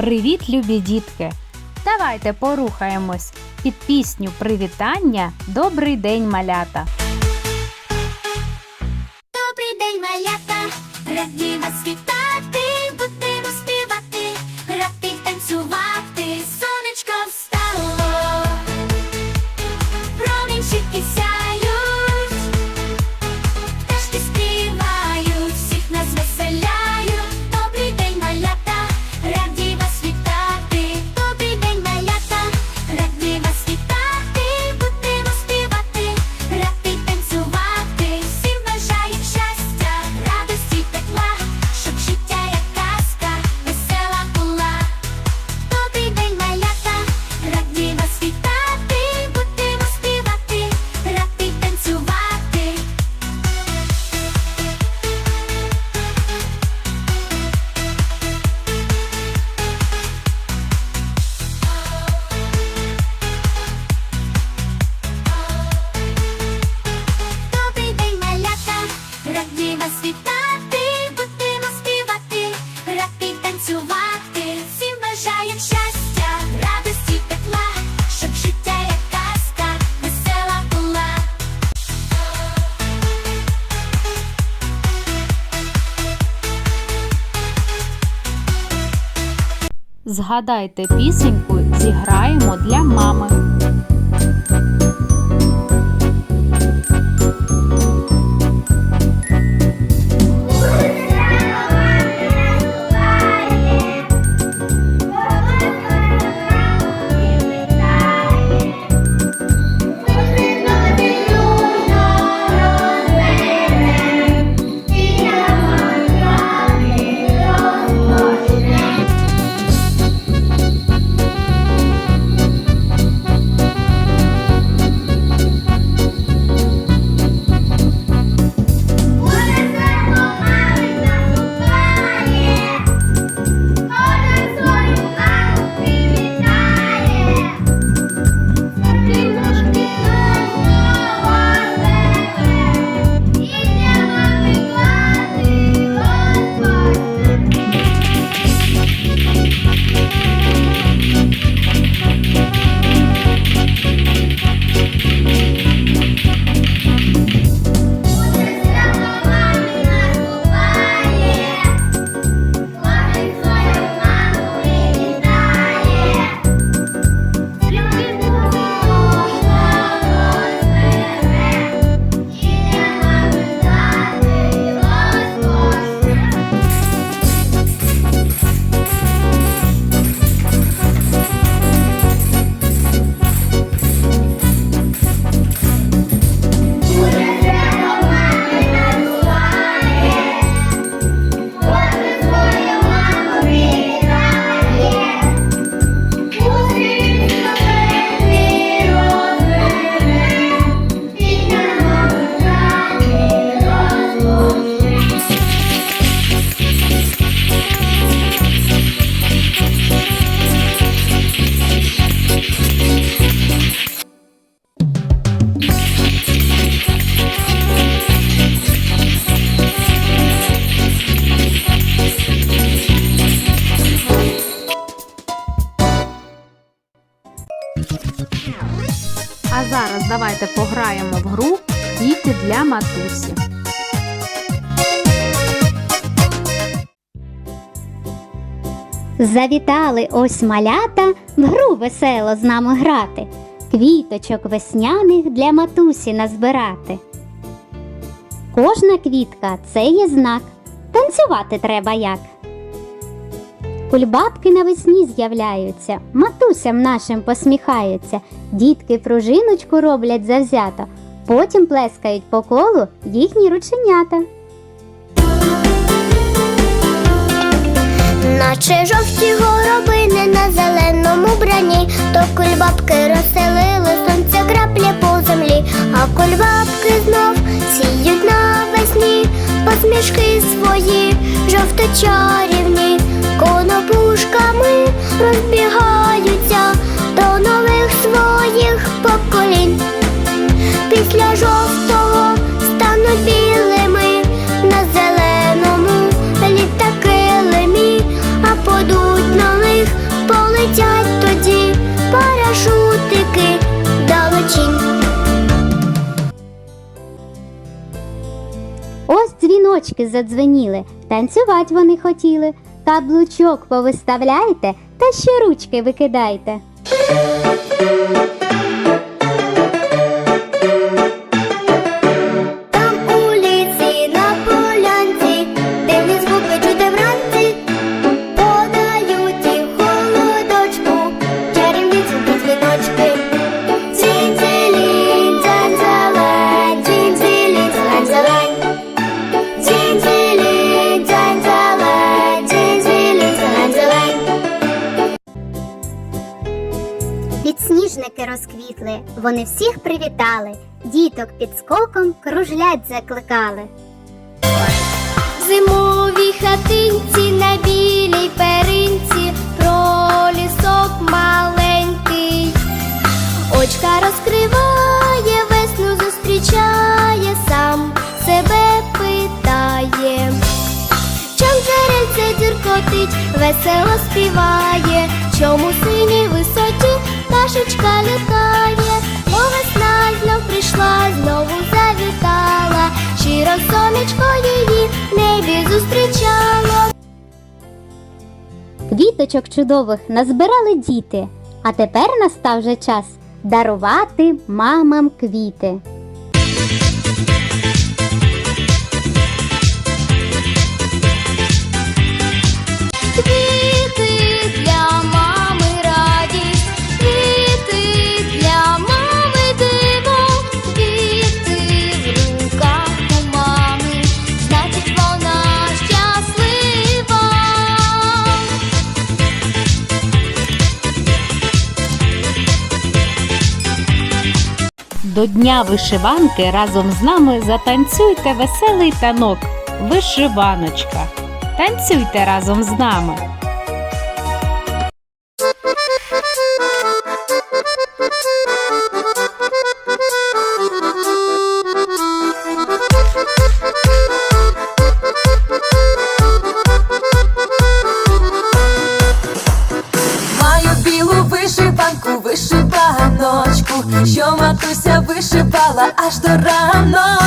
Привіт, любі дітки! Давайте порухаємось під пісню привітання Добрий день, малята! Згадайте пісеньку, зіграємо для мами. Давайте пограємо в гру Діти для матусі. Завітали ось малята в гру весело з нами грати, квіточок весняних для матусі назбирати. Кожна квітка це є знак, танцювати треба як. Кульбабки навесні з'являються, матусям нашим посміхаються, дітки пружиночку роблять завзято, потім плескають по колу їхні рученята. Наче жовті горобини на зеленому брані, то кульбабки розселили сонця краплі по землі, а кульбабки знов сіють навесні, посмішки свої, жовто-чарівні, конопушками розбігаються до нових своїх поколінь. Після жовтого стануть білими на зеленому літаки лимі, а подуть на них полетять тоді парашутики далечінь. Ось дзвіночки задзвеніли, танцювать вони хотіли. Каблучок повиставляйте та ще ручки викидайте. Підсніжники розквітли, вони всіх привітали, діток під скоком кружлять закликали. В зимовій хатинці на білій перинці про лісок маленький. Очка розкриває, весну зустрічає, сам себе питає. Чом джерельце дзюркотить, весело співає, чому синій висоті пташечка літає, бо весна знов прийшла, знову завітала, щиро сонечко її небі зустрічало. Квіточок чудових назбирали діти, а тепер настав вже час дарувати мамам. Квіти До Дня вишиванки разом з нами затанцюйте веселий танок. Вишиваночка. Танцюйте разом з нами. Вишивала аж до раночку.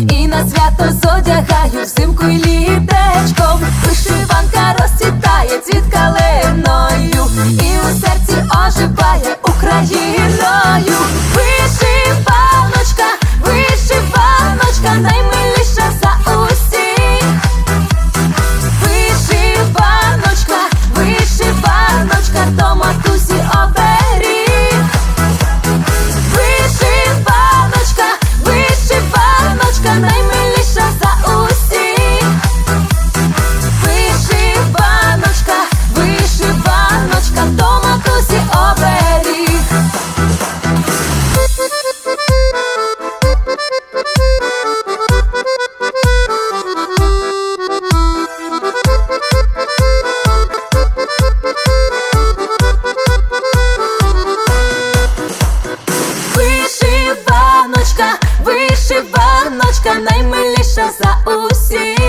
І на свято зодягаю взимку і літечком. Вишиванка розцвітає цвіт Вишиваночка, наймиліша за усіх.